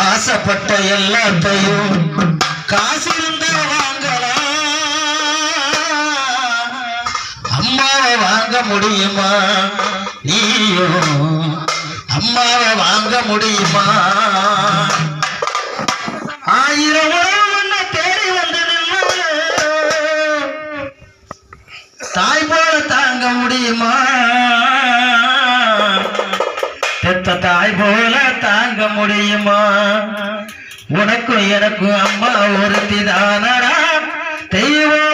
ஆசைப்பட்ட எல்லாத்தையும் காசு இருந்தா வாங்கலாம் அம்மாவை வாங்க முடியுமா? நீயோ அம்மாவை வாங்க முடியுமா? ஆயிரம் உறவு தேடி வந்து தாய்மொழி தாய் போல தாங்க முடியுமா? உனக்கும் எனக்கும் அம்மா ஒருத்தி தானடா தெய்வம்